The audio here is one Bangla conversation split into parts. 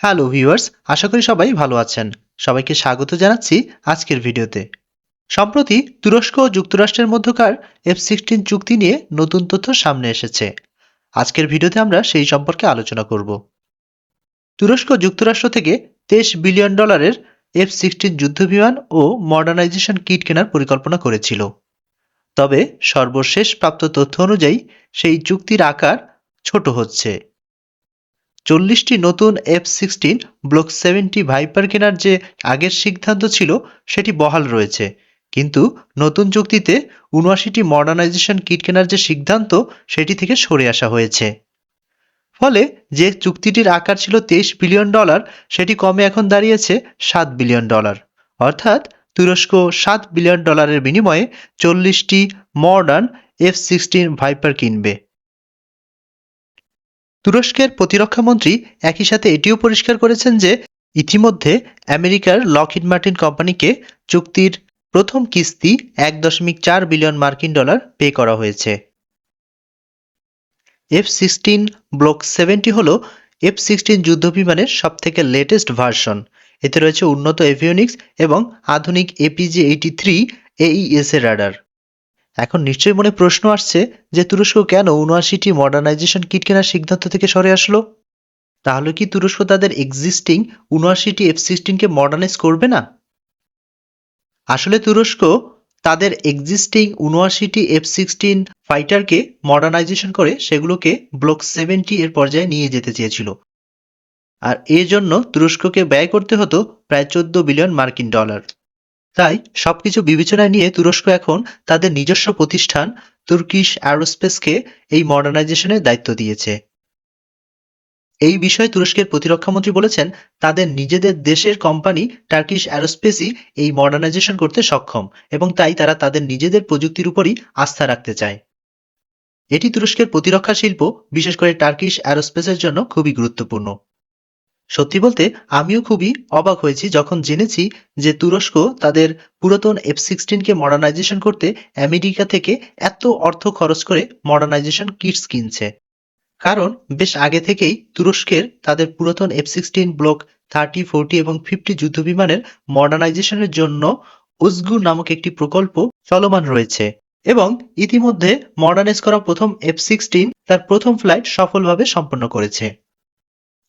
হ্যালো ভিউয়ার্স আশা করি সবাই ভালো আছেন। সবাইকে স্বাগত জানাচ্ছি আজকের ভিডিওতে। সম্প্রতি তুরস্ক ও যুক্তরাষ্ট্রের মধ্যকার এফ সিক্সটিন চুক্তি নিয়ে নতুন তথ্য সামনে এসেছে। আজকের ভিডিওতে আমরা সেই সম্পর্কে আলোচনা করব। তুরস্ক যুক্তরাষ্ট্র থেকে তেইশ বিলিয়ন ডলারের এফ সিক্সটিন যুদ্ধবিমান ও মডার্নাইজেশন কিট কেনার পরিকল্পনা করেছিল। তবে সর্বশেষ প্রাপ্ত তথ্য অনুযায়ী সেই চুক্তির আকার ছোট হচ্ছে। চল্লিশটি নতুন F sixteen block seventy Viper কেনার যে আগের সিদ্ধান্ত ছিল, সেটি বহাল রয়েছে। কিন্তু নতুন চুক্তিতে উনআশিটি মডার্নাইজেশন কিট কেনার যে সিদ্ধান্ত, সেটি থেকে সরে আসা হয়েছে। ফলে যে চুক্তিটির আকার ছিল তেইশ বিলিয়ন ডলার সেটি কমে এখন দাঁড়িয়েছে সাত বিলিয়ন ডলার অর্থাৎ তুরস্ক সাত বিলিয়ন ডলারের বিনিময়ে চল্লিশটি মডার্ন এফ সিক্সটিন ভাইপার কিনবে। তুরস্কের প্রতিরক্ষামন্ত্রী একই সাথে এটিও পরিষ্কার করেছেন যে ইতিমধ্যে আমেরিকার লকহিড মার্টিন কোম্পানিকে চুক্তির প্রথম কিস্তি এক দশমিক চার বিলিয়ন মার্কিন ডলার পে করা হয়েছে। এফ সিক্সটিন ব্লক সেভেন্টি হল এফ সিক্সটিন যুদ্ধবিমানের সব থেকে লেটেস্ট ভার্সন। এতে রয়েছে উন্নত এভিওনিক্স এবং আধুনিক এপিজি এইটি থ্রি এইএস এর রাডার। এখন নিশ্চয়ই মনে প্রশ্ন আসছে যে তুরস্ক কেন উনআশিটি মডার্নাইজেশন কিট কেনার সিদ্ধান্ত থেকে সরে আসলো? তাহলে কি তুরস্ক তাদের এক্সিস্টিং উনআশিটি এফ সিক্সটিনকে মডার্নাইজ করবে না? আসলে তুরস্ক তাদের এক্সিস্টিং উনআশিটি এফ সিক্সটিন ফাইটারকে মডার্নাইজেশন করে সেগুলোকে ব্লক সেভেন্টি এর পর্যায়ে নিয়ে যেতে চেয়েছিল। আর এর জন্য তুরস্ককে ব্যয় করতে হতো প্রায় চোদ্দ বিলিয়ন মার্কিন ডলার তাই সবকিছু বিবেচনায় নিয়ে তুরস্ক এখন তাদের নিজস্ব প্রতিষ্ঠান তুর্কিশ অ্যারোস্পেসকে এই মডার্নাইজেশনের দায়িত্ব দিয়েছে। এই বিষয়ে তুরস্কের প্রতিরক্ষামন্ত্রী বলেছেন, তাদের নিজেদের দেশের কোম্পানি টার্কিশ অ্যারোস্পেসই এই মডার্নাইজেশন করতে সক্ষম এবং তাই তারা তাদের নিজেদের প্রযুক্তির উপরই আস্থা রাখতে চায়। এটি তুরস্কের প্রতিরক্ষা শিল্প, বিশেষ করে টার্কিশ অ্যারোস্পেসের জন্য খুবই গুরুত্বপূর্ণ। সত্যি বলতে, আমিও খুবই অবাক হয়েছি যখন জেনেছি যে তুরস্ক তাদের পুরাতন এফ সিক্সটিনকে মডার্নাইজেশন করতে আমেরিকা থেকে এত অর্থ খরচ করে মডার্নাইজেশন কিটস কিনছে। কারণ বেশ আগে থেকেই তুরস্কের তাদের পুরাতন F sixteen block thirty forty এবং ফিফটি যুদ্ধবিমানের মডার্নাইজেশনের জন্য উজগু নামক একটি প্রকল্প চলমান রয়েছে এবং ইতিমধ্যে মডার্নাইজ করা প্রথম এফ সিক্সটিন তার প্রথম ফ্লাইট সফলভাবে সম্পন্ন করেছে।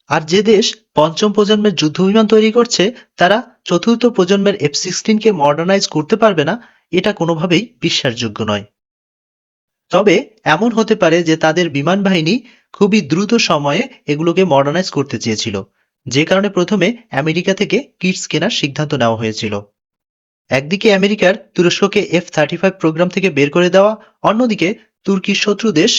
আর যে দেশ পঞ্চম প্রজন্মের যুদ্ধবিমান তৈরি করছে, তারা চতুর্থ প্রজন্মের এফ সিক্সটিনকে মডার্নাইজ করতে পারবে না, এটা কোনোভাবেই বিশ্বাসযোগ্য নয়। তবে এমন হতে পারে যে তাদের বিমান বাহিনী খুবই দ্রুত সময়ে এগুলোকে মডার্নাইজ করতে চেয়েছিল, যে কারণে প্রথমে আমেরিকা থেকে কিটস কেনার সিদ্ধান্ত নেওয়া হয়েছিল। একদিকে আমেরিকার তুরস্ককে এফ থার্টি ফাইভ প্রোগ্রাম থেকে বের করে দেওয়া, অন্যদিকে তুর্কির শত্রু দেশ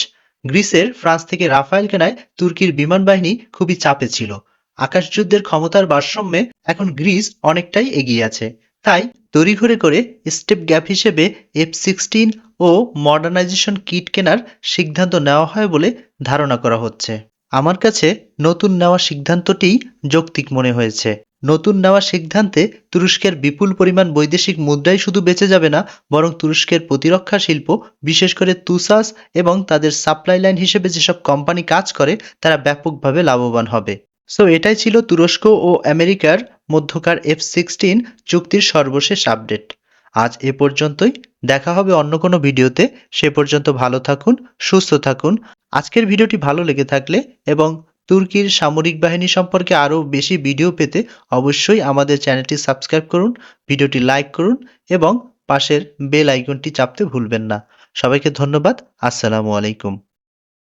গ্রিসের ফ্রান্স থেকে রাফায়েল কেনায় তুর্কির বিমান বাহিনী খুবই চাপে ছিল। আকাশযুদ্ধের ক্ষমতার ভারসাম্যে এখন গ্রিস অনেকটাই এগিয়ে আছে। তাই তড়িঘড়ি করে স্টেপ গ্যাপ হিসেবে এফ সিক্সটিন ও মডার্নাইজেশন কিট কেনার সিদ্ধান্ত নেওয়া হয় বলে ধারণা করা হচ্ছে। আমার কাছে নতুন নেওয়া সিদ্ধান্তটি যৌক্তিক মনে হয়েছে। নতুন নেওয়া সিদ্ধান্তে তুরস্কের বিপুল পরিমাণ বৈদেশিক মুদ্রাই শুধু বেঁচে যাবে না, বরং তুরস্কের প্রতিরক্ষা শিল্প, বিশেষ করে তুসাস এবং তাদের সাপ্লাই লাইন হিসেবে যেসব কোম্পানি কাজ করে, তারা ব্যাপকভাবে লাভবান হবে। সো, এটাই ছিল তুরস্ক ও আমেরিকার মধ্যকার এফ সিক্সটিন চুক্তির সর্বশেষ আপডেট। আজ এ পর্যন্তই। দেখা হবে অন্য কোনো ভিডিওতে। সে পর্যন্ত ভালো থাকুন, সুস্থ থাকুন। আজকের ভিডিওটি ভালো লেগে থাকলে এবং তুর্কির সামরিক বাহিনী সম্পর্কে আরও বেশি ভিডিও পেতে অবশ্যই আমাদের চ্যানেলটি সাবস্ক্রাইব করুন, ভিডিওটি লাইক করুন এবং পাশের বেল আইকনটি চাপতে ভুলবেন না। সবাইকে ধন্যবাদ, আসসালামু আলাইকুম।